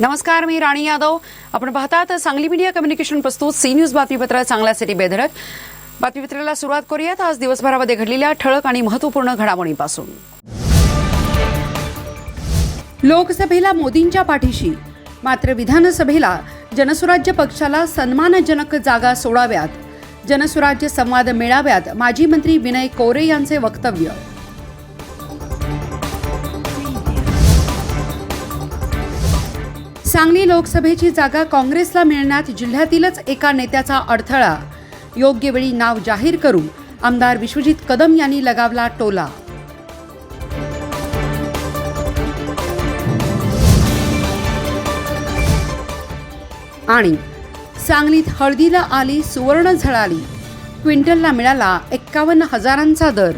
नमस्कार मी राणी यादव. आपण पाहतात सांगली मीडिया कम्युनिकेशन प्रस्तुत. सी न्यूज बातमीपत्र चांगल्यासाठी बेधडक. बातमीपत्राला सुरुवात करूयात. आज दिवसभरामध्ये घडलेल्या ठळक आणि महत्त्वपूर्ण घडामोडींपासून. लोकसभेला मोदींच्या पाठीशी. मात्र विधानसभेला जनसुराज्य पक्षाला सन्मानजनक जागा सोडाव्यात. जनसुराज्य संवाद मिळाव्यात माजी मंत्री विनय कोरे यांचे वक्तव्य. सांगली लोकसभेची जागा काँग्रेसला मिळण्यात जिल्ह्यातीलच एका नेत्याचा अडथळा. योग्य वेळी नाव जाहीर करू आमदार विश्वजित कदम यांनी लगावला टोला. आणि सांगलीत हळदीला आली सुवर्ण झळाली. क्विंटलला मिळाला एक्कावन्न हजारांचा दर.